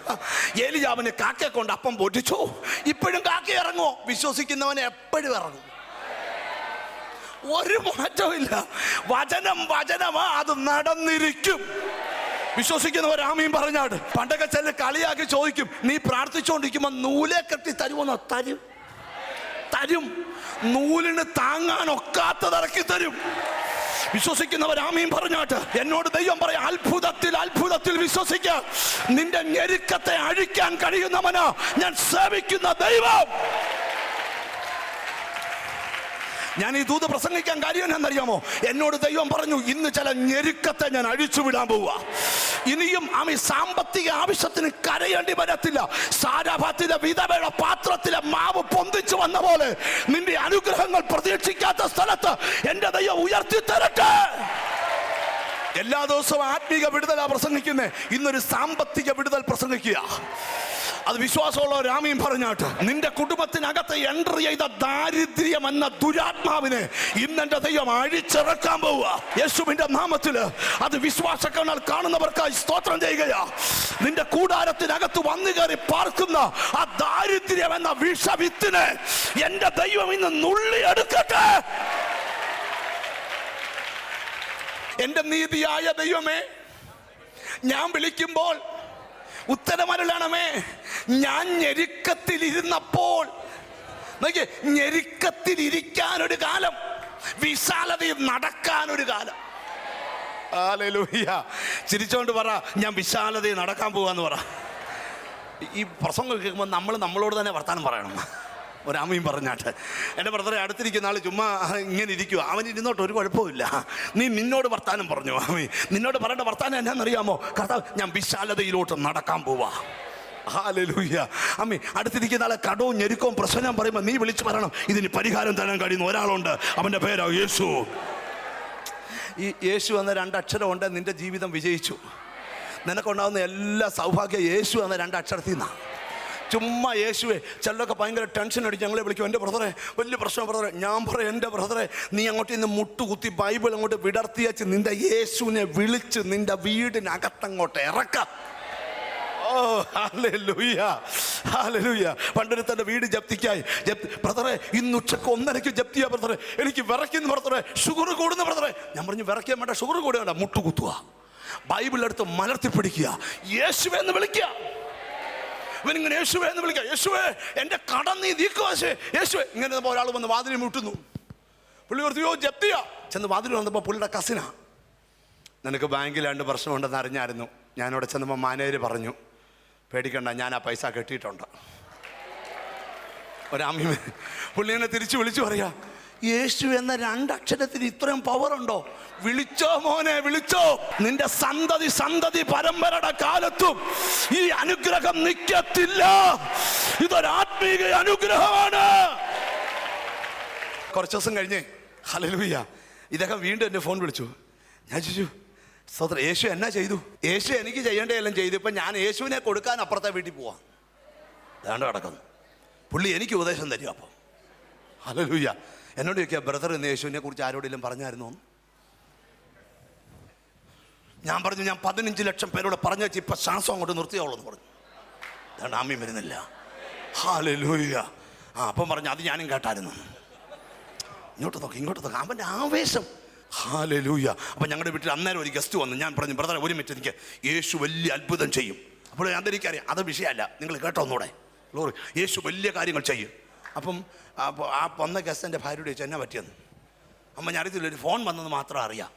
ഏലിജാവിന് കാക്കയെ കൊണ്ട് അപ്പം പൊട്ടിച്ചു. ഇപ്പോഴും കാക്ക ഇറങ്ങുമോ വിശ്വസിക്കുന്നവനെ എപ്പോഴും ഇറങ്ങും. ഒരു മാറ്റവും വചനം വചനമാ അത് നടന്നിരിക്കും. വിശ്വസിക്കുന്നവർ ആമയും പറഞ്ഞാട് പണ്ടൊക്കെ ചെല്ല് കളിയാക്കി ചോദിക്കും നീ പ്രാർത്ഥിച്ചുകൊണ്ടിരിക്കുമ്പോ നൂലെ കെട്ടി തരുമെന്നോ തരും. തരും. നൂലിന് താങ്ങാൻ ഒക്കാത്ത ഇറക്കി തരും. വിശ്വസിക്കുന്നവർ ആമയും പറഞ്ഞാട്ട് എന്നോട് ദൈവം പറയാം അത്ഭുതത്തിൽ അത്ഭുതത്തിൽ വിശ്വസിക്ക. നിന്റെ ഞെരുക്കത്തെ അഴിക്കാൻ കഴിയുന്നവനാ. ഞാൻ സേവിക്കുന്ന ദൈവം. ഞാൻ ഈ ദൂത് പ്രസംഗിക്കാൻ കാര്യം എന്നറിയാമോ എന്നോട് ദൈവം പറഞ്ഞു ഇന്ന് ചില ഞെരുക്കത്തെ ഞാൻ അഴിച്ചു വിടാൻ പോവുക. ഇനിയും ആമി സാമ്പത്തിക ആവശ്യത്തിന് കരയേണ്ടി വരത്തില്ല. സാരാഭാത്തിലെ വിധവയുടെ പാത്രത്തിലെ മാവ് പൊന്തിച്ചു വന്ന പോലെ നിന്റെ അനുഗ്രഹങ്ങൾ പ്രതീക്ഷിക്കാത്ത സ്ഥലത്ത് എന്റെ ദൈവം ഉയർത്തി തരട്ടെ എല്ലാ ദിവസവും ആത്മീക വിടുതലാ പ്രസംഗിക്കുന്നേ. ഇന്നൊരു സാമ്പത്തിക വിടുതൽ പ്രസംഗിക്കുക. അത് വിശ്വാസമുള്ള രാമീൻ പറഞ്ഞാട്ട്. നിന്റെ കുടുംബത്തിനകത്ത് എന്റർ ചെയ്ത ദാരിദ്ര്യം എന്ന ദുരാത്മാവിനെ ഇന്നെന്റെ ദൈവം അഴിച്ചിറക്കാൻ പോവുക. യേശുവിന്റെ നാമത്തിൽ അത് വിശ്വാസക്കണൽ കാണുന്നവർക്കായി സ്തോത്രം ചെയ്യുകയാ. നിന്റെ കൂടാരത്തിനകത്ത് വന്നു കയറി പാർക്കുന്ന ആ ദാരിദ്ര്യം എന്ന വിഷവിത്തിനെ എന്റെ ദൈവം ഇന്ന് നുള്ളിയെടുക്കട്ടെ എന്റെ നീതിയായ ദൈവമേ ഞാൻ വിളിക്കുമ്പോൾ ഉത്തരമരുളണമേ ഞാൻ ഞെരുക്കത്തിലിരുന്നപ്പോൾ ഞെരുക്കത്തിലിരിക്കാനൊരു കാലം വിശാലതയിൽ നടക്കാനൊരു കാലം. ചിരിച്ചോണ്ട് പറ ഞാൻ വിശാലതയിൽ നടക്കാൻ പോവാന്ന് പറ. ഈ പ്രസംഗം കേൾക്കുമ്പോൾ നമ്മൾ നമ്മളോട് തന്നെ വർത്താനം പറയണം. ഒരാമയും പറഞ്ഞാട്ട്. എന്റെ ബ്രദറെ അടുത്തിരിക്കുന്ന ആൾ ചുമ്മാ ഇങ്ങനെ ഇരിക്കുക അവൻ ഇരുന്നോട്ട് ഒരു കുഴപ്പമില്ല നീ നിന്നോട് വർത്താനം പറഞ്ഞു ആമി. നിന്നോട് പറയേണ്ട വർത്താനം എന്നാണെന്നറിയാമോ കർത്താവ് ഞാൻ വിശാലതയിലോട്ട് നടക്കാൻ പോവാ. ഹാലലൂയ്യ അമ്മി അടുത്തിരിക്കുന്ന ആളെ കടവും ഞെരുക്കവും പ്രശ്നം പറയുമ്പോൾ നീ വിളിച്ചു പറയണം. ഇതിന് പരിഹാരം തരാൻ കഴിയുന്ന ഒരാളുണ്ട്. അവന്റെ പേരാ യേശു. ഈ യേശു എന്ന രണ്ടക്ഷരം ഉണ്ട് നിന്റെ ജീവിതം വിജയിച്ചു. നിനക്കുണ്ടാകുന്ന എല്ലാ സൗഭാഗ്യ യേശു എന്ന രണ്ടക്ഷരത്തിൽ നിന്നാണ് ചുമ്മാ യേശുവെ ചിലരൊക്കെ ഭയങ്കര ടെൻഷൻ അടിച്ച് ഞങ്ങളെ വിളിക്കും എന്റെ ബ്രദറെ വലിയ പ്രശ്നം ബ്രദറെ ഞാൻ പറയാം എന്റെ ബ്രദറെ നീ അങ്ങോട്ട് ഇന്ന് മുട്ടുകുത്തി ബൈബിൾ അങ്ങോട്ട് വിടർത്തി വെച്ച് നിന്റെ യേശുവിനെ വിളിച്ച് നിന്റെ വീടിനകത്തങ്ങോട്ട് ഇറക്കാം. ഓ ഹല്ലേലൂയ പണ്ടൊരു തന്റെ വീട് ജപ്തിക്കായി. ജപ്തി ബ്രദറെ ഇന്ന് ഉച്ചയ്ക്ക് ഒന്നരയ്ക്ക് ജപ്തിയാ ബ്രദറെ എനിക്ക് വിറയ്ക്കുന്നു ബ്രദറെ ഷുഗർ കൂടുന്ന ബ്രദറെ ഞാൻ പറഞ്ഞു വിറയ്ക്കാൻ വേണ്ട ഷുഗർ കൂടുകയാണ് മുട്ടുകുത്തുക. ബൈബിൾ എടുത്ത് മലർത്തി പിടിക്കുക. യേശുവെന്ന് വിളിക്കുക. ഇവനിങ്ങനെ യേശുവേ എന്ന് വിളിക്കുക. യേശുവേ എന്റെ കടം നീ നീക്കുവാശേ യേശുവേ. ഇങ്ങനെ ഒരാൾ വന്ന് വാതിലിൽ മുട്ടുന്നു. പുള്ളി ഓർത്തിയോ ജപ്തിയാ ചെന്ന് വാതിൽ വന്നപ്പോൾ പുള്ളിയുടെ കസിനാ നിനക്ക് ബാങ്കിൽ രണ്ട് പ്രശ്നമുണ്ടെന്ന് അറിഞ്ഞായിരുന്നു. ഞാനവിടെ ചെന്നപ്പോൾ മാനേജർ പറഞ്ഞു പേടിക്കണ്ട ഞാൻ ആ പൈസ കെട്ടിയിട്ടുണ്ട്. ഒരാമ്യ പുള്ളി എന്നെ തിരിച്ചു വിളിച്ചു പറയാ. യേശു എന്ന രണ്ടക്ഷരത്തിന് ഇത്രയും പവർ ഉണ്ടോ? വിളിച്ചോ മോനെ വിളിച്ചോ. നിന്റെ സന്തതി സന്തതി പരമ്പരയുടെ കാലത്തും ഈ അനുഗ്രഹം നിൽക്കത്തില്ല ഇതൊരാത്മീക അനുഗ്രഹമാണ്. കുറച്ച് ദിവസം കഴിഞ്ഞ് ഹലലുയ്യ ഇദ്ദേഹം വീണ്ടും എന്നെ ഫോൺ വിളിച്ചു. ഞാൻ ചോദിച്ചു സോദര യേശു എന്നാ ചെയ്തു? യേശു എനിക്ക് ചെയ്യേണ്ടതെല്ലാം ചെയ്തു. ഇപ്പം ഞാൻ യേശുവിനെ കൊടുക്കാൻ അപ്പുറത്തെ വീട്ടിൽ പോവാം. അതാണ്ട് കിടക്കുന്നു. പുള്ളി എനിക്ക് ഉപദേശം തരും അപ്പം. ഹലലുയ്യ എന്നോട് ചോദിക്കുക ബ്രദർ എന്ന് യേശുവിനെ കുറിച്ച് ആരോടെങ്കിലും പറഞ്ഞായിരുന്നു? ഞാൻ പറഞ്ഞു ഞാൻ പതിനഞ്ച് ലക്ഷം പേരോട് പറഞ്ഞു വെച്ച് ഇപ്പം ശ്വാസം അങ്ങോട്ട് നിർത്തിയോളൂ എന്ന് പറഞ്ഞു. അതാണ് ആമ്യം വരുന്നില്ല. ഹാലലൂയ ആ അപ്പം പറഞ്ഞു അത് ഞാനും കേട്ടായിരുന്നു. ഇങ്ങോട്ട് നോക്കി ഇങ്ങോട്ട് നോക്കി. അവന്റെ ആവേശം. ഹാലലൂയ അപ്പം ഞങ്ങളുടെ വീട്ടിൽ അന്നേരം ഒരു ഗസ്റ്റ് വന്നു. ഞാൻ പറഞ്ഞു ബ്രദറെ ഒരുമിച്ച് എനിക്ക് യേശു വലിയ അത്ഭുതം ചെയ്യും. അപ്പോൾ ഞാൻ അതെനിക്കറിയാം. അത് വിഷയമല്ല. നിങ്ങൾ കേട്ടോ ഒന്നുകൂടെ യേശു വലിയ കാര്യങ്ങൾ ചെയ്യും. അപ്പം ആ വന്ന ഗസ്റ്റ് എന്റെ ഭാര്യയോട് ചോദിച്ചു എന്നാ പറ്റിയെന്ന്? അമ്മ ഞാൻ അറിയത്തില്ല ഒരു ഫോൺ വന്നത് മാത്രം അറിയാം.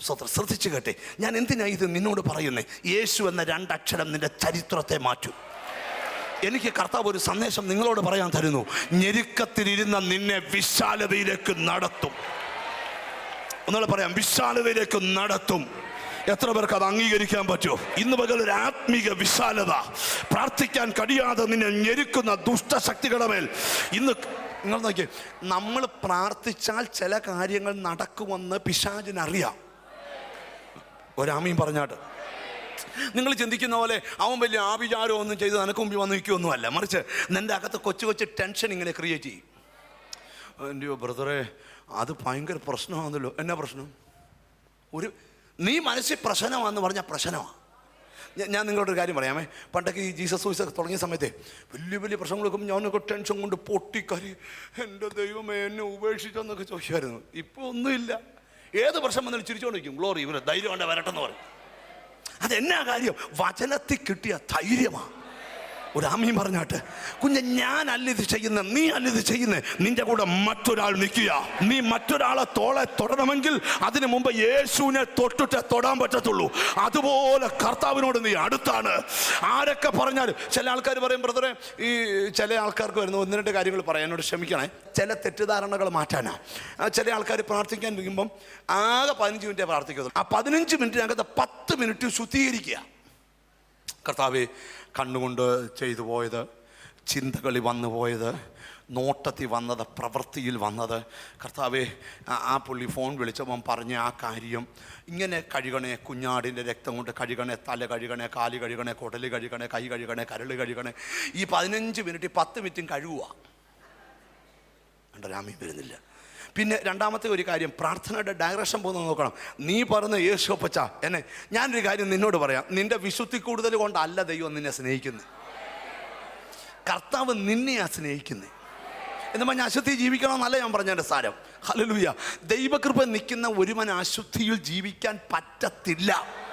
സ്വത്ര ശ്രദ്ധിച്ചു കേട്ടെ. ഞാൻ എന്തിനാ ഇത് നിന്നോട് പറയുന്നത് യേശു എന്ന രണ്ടക്ഷരം നിന്റെ ചരിത്രത്തെ മാറ്റും. എനിക്ക് കർത്താവ് ഒരു സന്ദേശം നിങ്ങളോട് പറയാൻ തരുന്നു. ഞെരുക്കത്തിലിരുന്ന നിന്നെ വിശാലതയിലേക്ക് നടത്തും. ഒന്നുകൂടെ പറയാം വിശാലതയിലേക്ക് നടത്തും. എത്ര പേർക്ക് അത് അംഗീകരിക്കാൻ പറ്റുമോ? ഇന്ന് പകൽ ഒരു ആത്മീക വിശാലത. പ്രാർത്ഥിക്കാൻ കഴിയാതെ നിന്നെ ഞെരുക്കുന്ന ദുഷ്ടശക്തികളുടെ മേൽ. ഇന്ന് നിങ്ങൾ നോക്കിയേ നമ്മൾ പ്രാർത്ഥിച്ചാൽ ചില കാര്യങ്ങൾ നടക്കുമെന്ന് പിശാചിനറിയാം ഒരാമയും പറഞ്ഞാട്ട് നിങ്ങൾ ചിന്തിക്കുന്ന പോലെ അവൻ വലിയ ആഭിചാരം ഒന്നും ചെയ്ത് നിനക്ക് മുമ്പിൽ വന്ന് നിൽക്കുമൊന്നുമല്ല മറിച്ച് നിന്റെ അകത്ത് കൊച്ചു കൊച്ചു ടെൻഷൻ ഇങ്ങനെ ക്രിയേറ്റ് ചെയ്യും. എന്റെയോ ബ്രദറെ അത് ഭയങ്കര പ്രശ്നമാണല്ലോ. എന്നാ പ്രശ്നം? ഒരു നീ മനസ്സിൽ പ്രശ്നമാണെന്ന് പറഞ്ഞാൽ പ്രശ്നമാണ് ഞാൻ- നിങ്ങളോട് നിങ്ങളോടൊരു കാര്യം പറയാമേ. പണ്ടൊക്കെ ഈ ജീസസ് വോയിസ് തുടങ്ങിയ സമയത്തെ വലിയ വലിയ പ്രശ്നങ്ങളൊക്കെ ഞാനൊക്കെ ടെൻഷൻ കൊണ്ട് പൊട്ടിക്കരി എന്റെ ദൈവമേ എന്നെ ഉപേക്ഷിച്ചെന്നൊക്കെ ചോദിക്കുമായിരുന്നു. ഇപ്പോൾ ഒന്നുമില്ല. ഏത് പ്രശ്നം വന്നാലും ചിരിച്ചുകൊണ്ടിരിക്കും ഗ്ലോറി ഇവർ ധൈര്യം കൊണ്ട് വരട്ടെന്ന് പറയും. അതെന്നാ കാര്യം? വചനത്തിൽ കിട്ടിയ ധൈര്യമാണ് ഒരു ആമീൻ പറഞ്ഞാട്ട് കുഞ്ഞ് ഞാൻ ഇത് ചെയ്യുന്നത് നീ അല്ല ഇത് നിന്റെ കൂടെ മറ്റൊരാൾ നിൽക്കുക. നീ മറ്റൊരാളെ തോളെ തൊടണമെങ്കിൽ അതിനു മുമ്പ് യേശുവിനെ തൊട്ടിട്ട് തൊടാൻ പറ്റത്തുള്ളൂ. അതുപോലെ കർത്താവിനോട് നീ അടുത്താണ്. ആരൊക്കെ പറഞ്ഞാലും ചില ആൾക്കാർ പറയും ബ്രദറെ ഈ ചില ആൾക്കാർക്ക് വരുന്ന ഒന്ന് രണ്ട് കാര്യങ്ങൾ പറയാനോട് ക്ഷമിക്കണേ. ചില തെറ്റിദ്ധാരണകൾ മാറ്റാനാ. ചില ആൾക്കാർ പ്രാർത്ഥിക്കാൻ നിൽക്കുമ്പം ആകെ പതിനഞ്ച് മിനിറ്റേ പ്രാർത്ഥിക്കുന്നു ആ പതിനഞ്ച് മിനിറ്റിനകത്ത് പത്ത് മിനിറ്റ് ശുദ്ധീകരിക്കുക. കർത്താവെ കണ്ണുകൊണ്ട് ചെയ്തു പോയത് ചിന്തകളിൽ വന്നു പോയത് നോട്ടത്തിൽ വന്നത് പ്രവൃത്തിയിൽ വന്നത്. കർത്താവെ ആ- പുള്ളി ഫോൺ വിളിച്ചപ്പം പറഞ്ഞ ആ കാര്യം ഇങ്ങനെ കഴുകണേ കുഞ്ഞാടിന്റെ രക്തം കൊണ്ട് കഴുകണേ തല കഴുകണേ കാൽ കഴുകണേ കുടൽ കഴുകണേ കൈ കഴുകണേ കരൾ കഴുകണേ ഈ പതിനഞ്ച് മിനിറ്റ് പത്ത് മിനിറ്റും കഴുകുക രാമി വരുന്നില്ല. പിന്നെ രണ്ടാമത്തെ ഒരു കാര്യം പ്രാർത്ഥനയുടെ ഡയറക്ഷൻ പോകുന്നത് നോക്കണം. നീ പറഞ്ഞ യേശു അപ്പച്ച എന്നെ ഞാനൊരു കാര്യം നിന്നോട് പറയാം. നിന്റെ വിശുദ്ധി കൂടുതൽ കൊണ്ടല്ല ദൈവം നിന്നെ സ്നേഹിക്കുന്നത് കർത്താവ് നിന്നെയാ സ്നേഹിക്കുന്നത് എന്ന് പറഞ്ഞാൽ അശുദ്ധി ജീവിക്കണമെന്നല്ല ഞാൻ പറഞ്ഞതിന്റെ സാരം. ഹലലൂയ ദൈവകൃപ നിൽക്കുന്ന ഒരുവൻ അശുദ്ധിയിൽ ജീവിക്കാൻ പറ്റത്തില്ല.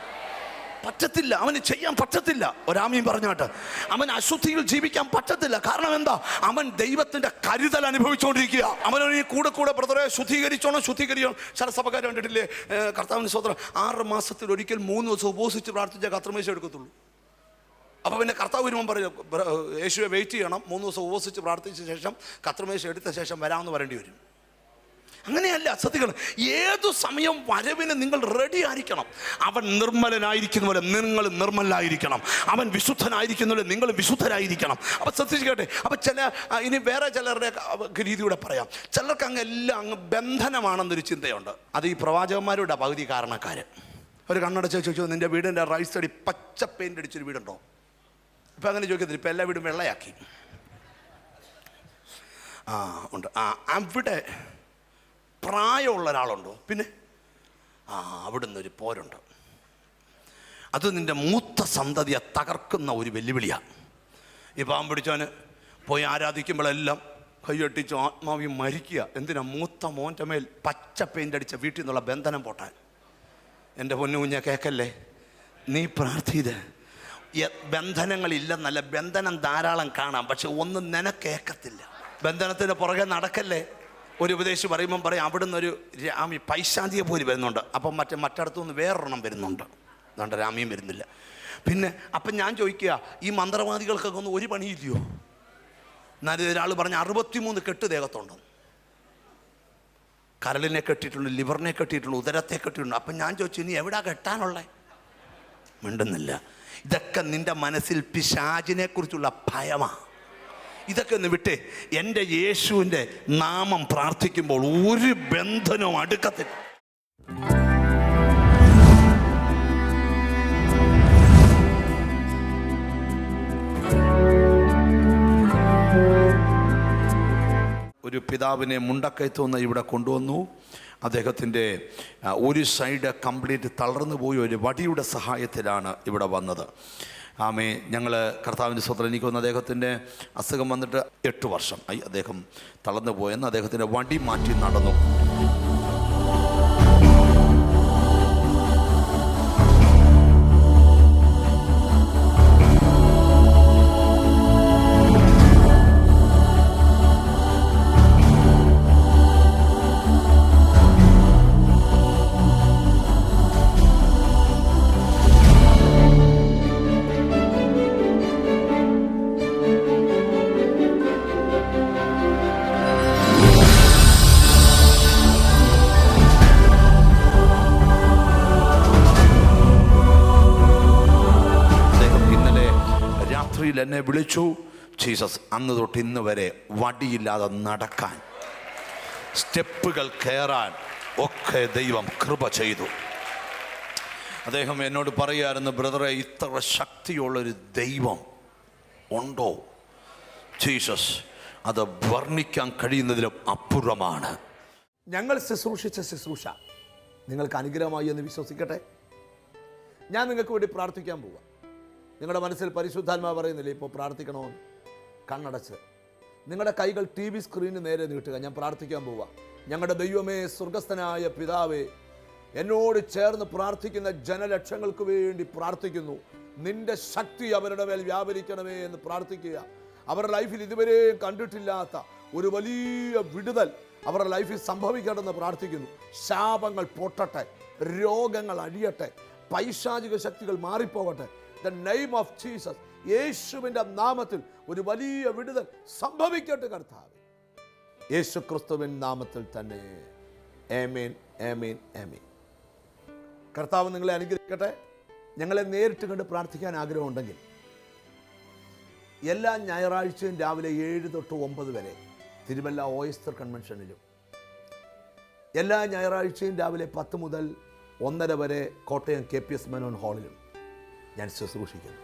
പറ്റത്തില്ല അവന് ചെയ്യാൻ പറ്റത്തില്ല. ഒരാമീൻ പറഞ്ഞാട്ട് അവൻ അശുദ്ധിയിൽ ജീവിക്കാൻ പറ്റത്തില്ല. കാരണം എന്താ? അവൻ ദൈവത്തിന്റെ കരുതൽ അനുഭവിച്ചുകൊണ്ടിരിക്കുക അവനൊരു കൂടെ കൂടെ ബ്രദറെ ശുദ്ധീകരിച്ചോണം ശുദ്ധീകരിക്കണം ചില സഭക്കാർ കണ്ടിട്ടില്ലേ? കർത്താവിന്റെ സ്വതന്ത്രം ആറ് മാസത്തിൽ ഒരിക്കൽ മൂന്ന് ദിവസം ഉപസിച്ച് പ്രാർത്ഥിച്ച കത്രമേശ എടുക്കത്തുള്ളൂ. അപ്പോൾ പിന്നെ കർത്താവ് വരുമ്പം പറയും "ബ്ര- യേശുവെ വെയിറ്റ് ചെയ്യണം. മൂന്ന് ദിവസം ഉപസിച്ച് പ്രാർത്ഥിച്ച ശേഷം കത്രമേശ എടുത്ത ശേഷം വരാമെന്ന് പറയേണ്ടി വരും. അങ്ങനെയല്ല സത്യങ്ങൾ ഏതു സമയം വരവിന് നിങ്ങൾ റെഡി ആയിരിക്കണം അവൻ നിർമ്മലനായിരിക്കുന്ന പോലെ നിങ്ങൾ നിർമ്മലായിരിക്കണം. അവൻ വിശുദ്ധനായിരിക്കുന്ന പോലെ നിങ്ങൾ വിശുദ്ധരായിരിക്കണം. അപ്പം ശ്രദ്ധിച്ചിട്ടെ അപ്പം ചില ഇനി വേറെ ചിലരുടെ രീതിയിലൂടെ പറയാം. ചിലർക്ക് അങ്ങ് എല്ലാം അങ്ങ് ബന്ധനമാണെന്നൊരു ചിന്തയുണ്ട്. അത് ഈ പ്രവാചകന്മാരുടെ പകുതി കാരണക്കാർ ഒരു കണ്ണടച്ച് ചോദിച്ചു നിന്റെ വീടിന്റെ റൈസ് സൈഡിൽ പച്ച പെയിന്റ് അടിച്ചൊരു വീടുണ്ടോ? ഇപ്പം അങ്ങനെ ചോദിക്കത്തില്ല. ഇപ്പം എല്ലാ വീടും വെള്ളയാക്കി. ആ ഉണ്ട്. ആ അവിടെ പ്രായമുള്ള ഒരാളുണ്ടോ? പിന്നെ? ആ അവിടുന്ന് ഒരു പോരുണ്ട്. അത് നിന്റെ മൂത്ത സന്തതിയെ തകർക്കുന്ന ഒരു വെല്ലുവിളിയാണ് ഈ പാമ്പ് പിടിച്ചവന് പോയി ആരാധിക്കുമ്പോഴെല്ലാം കൈയൊട്ടിച്ച് ആത്മാവി മരിക്കുക. എന്തിനാ മൂത്ത മോന്റെ മേൽ പച്ച പെയിന്റ് അടിച്ച വീട്ടിൽ നിന്നുള്ള ബന്ധനം പോട്ടാൻ? എന്റെ പൊന്നു കുഞ്ഞ കേക്കല്ലേ? നീ പ്രാർത്ഥിത്. ബന്ധനങ്ങളില്ലെന്നല്ല ബന്ധനം ധാരാളം കാണാം പക്ഷെ ഒന്നും നിനക്കേക്കത്തില്ല. ബന്ധനത്തിന് പുറകെ നടക്കല്ലേ? ഒരു ഉപദേശി പറയുമ്പം പറയും അവിടുന്ന് ഒരു രാമി പൈശാന്തിയെ പോലും വരുന്നുണ്ട്. അപ്പം മറ്റേ മറ്റടത്തുനിന്ന് വേറൊരെണ്ണം വരുന്നുണ്ട്. അതുകൊണ്ട് രാമിയും വരുന്നില്ല. പിന്നെ അപ്പം ഞാൻ ചോദിക്കുക ഈ മന്ത്രവാദികൾക്കൊക്കെ ഒന്നും ഒരു പണിയില്ലയോ? എന്നാലും ഒരാൾ പറഞ്ഞ അറുപത്തിമൂന്ന് കെട്ട് ദേഹത്തുണ്ട്. കരളിനെ കെട്ടിയിട്ടുണ്ട് ലിവറിനെ കെട്ടിയിട്ടുണ്ട് ഉദരത്തെ കെട്ടിയിട്ടുണ്ട്. അപ്പം ഞാൻ ചോദിച്ചു ഇനി എവിടാ കെട്ടാനുള്ളത് മിണ്ടുന്നില്ല. ഇതൊക്കെ നിന്റെ മനസ്സിൽ പിശാചിനെ കുറിച്ചുള്ള ഭയമാണ് ഇതൊക്കെ ഒന്ന് വിട്ടേ എന്റെ യേശുവിന്റെ നാമം പ്രാർത്ഥിക്കുമ്പോൾ ഒരു ബന്ധനവും അടുക്കത്തില്ല. ഒരു പിതാവിനെ മുണ്ടക്കയത്തുനിന്ന് ഇവിടെ കൊണ്ടുവന്നു. അദ്ദേഹത്തിന്റെ ഒരു സൈഡ് കംപ്ലീറ്റ് തളർന്നു പോയി. ഒരു വടിയുടെ സഹായത്തിലാണ് ഇവിടെ വന്നത്. ആമേ ഞങ്ങൾ കർത്താവിന്റെ സ്വത്രം എനിക്ക് വന്ന അദ്ദേഹത്തിന്റെ അസുഖം വന്നിട്ട് എട്ട് വർഷം. അദ്ദേഹം തളർന്നു പോയെന്ന് അദ്ദേഹത്തിന്റെ വണ്ടി മാറ്റി നടന്നു. ജീസസ് അന്ന് തൊട്ട് ഇന്ന് വരെ വടിയില്ലാതെ നടക്കാൻ സ്റ്റെപ്പുകൾ കയറാൻ ഒക്കെ ദൈവം കൃപ ചെയ്തു. അദ്ദേഹം എന്നോട് പറയായിരുന്നു ബ്രദറെ ഇത്ര ശക്തിയുള്ളൊരു ദൈവം ഉണ്ടോ? ജീസസ് അത് വർണിക്കാൻ കഴിയുന്നതിലും അപ്പുറമാണ്. ഞങ്ങൾ ശുശ്രൂഷിച്ച ശുശ്രൂഷ. നിങ്ങൾക്ക് അനുഗ്രഹമായി എന്ന് വിശ്വസിക്കട്ടെ? ഞാൻ നിങ്ങൾക്ക് വേണ്ടി പ്രാർത്ഥിക്കാൻ പോവാം. നിങ്ങളുടെ മനസ്സിൽ പരിശുദ്ധാത്മാ പറയുന്നില്ലേ ഇപ്പോൾ പ്രാർത്ഥിക്കണമെന്ന് കണ്ണടച്ച്. നിങ്ങളുടെ കൈകൾ ടി വി സ്ക്രീനിന് നേരെ നീട്ടുക. ഞാൻ പ്രാർത്ഥിക്കാൻ പോവാം. ഞങ്ങളുടെ ദൈവമേ സ്വർഗസ്ഥനായ പിതാവേ എന്നോട് ചേർന്ന് പ്രാർത്ഥിക്കുന്ന ജനലക്ഷങ്ങൾക്ക് വേണ്ടി പ്രാർത്ഥിക്കുന്നു. നിന്റെ ശക്തി അവരുടെ മേൽ വ്യാപരിക്കണമേ എന്ന് പ്രാർത്ഥിക്കുക. അവരുടെ ലൈഫിൽ ഇതുവരെയും കണ്ടിട്ടില്ലാത്ത ഒരു വലിയ വിടുതൽ അവരുടെ ലൈഫിൽ സംഭവിക്കണമെന്ന് പ്രാർത്ഥിക്കുന്നു. ശാപങ്ങൾ പൊട്ടട്ടെ രോഗങ്ങൾ അഴിയട്ടെ പൈശാചിക ശക്തികൾ മാറിപ്പോകട്ടെ. ദ നെയിം ഓഫ് ജീസസ് യേശുവിന്റെ നാമത്തിൽ ഒരു വലിയ വിടുതൽ സംഭവിക്കട്ടെ കർത്താവ്. യേശു ക്രിസ്തുവിൻ നാമത്തിൽ തന്നെ. ഏമേൻ ഏമേൻ ഏമേൻ കർത്താവ് നിങ്ങളെ അനുഗ്രഹിക്കട്ടെ. ഞങ്ങളെ നേരിട്ട് കണ്ട് പ്രാർത്ഥിക്കാൻ ആഗ്രഹമുണ്ടെങ്കിൽ എല്ലാ ഞായറാഴ്ചയും രാവിലെ ഏഴ് തൊട്ട് ഒമ്പത് വരെ തിരുവല്ല ഓയസ്റ്റർ കൺവെൻഷനിലും. എല്ലാ ഞായറാഴ്ചയും രാവിലെ പത്ത് മുതൽ ഒന്നര വരെ Kottayam K P S Menon ഹാളിലും. ഞാൻ ശുശ്രൂഷിക്കുന്നു.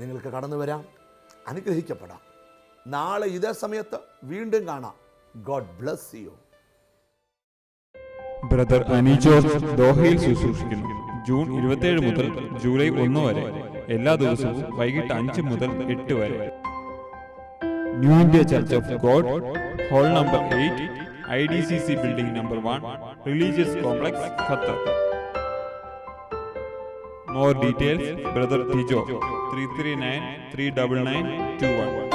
നിങ്ങൾക്ക് കടന്നു വരാം അനുഗ്രഹിക്കപ്പെടാം. നാളെ ഇതേ സമയത്ത് വീണ്ടും കാണാം. God bless you brother Anijos ദോഹയിൽ ശുശ്രൂഷിക്കുന്നു. ജൂൺ ഇരുപത്തിയേഴ് മുതൽ ജൂലൈ ഒന്ന് വരെ. എല്ലാ ദിവസവും വൈകിട്ട് അഞ്ച് മുതൽ എട്ട് വരെ. New India church of God hall number eight I D C C building number one religious complex Qatar More details, brother Tijo, 339 399 21.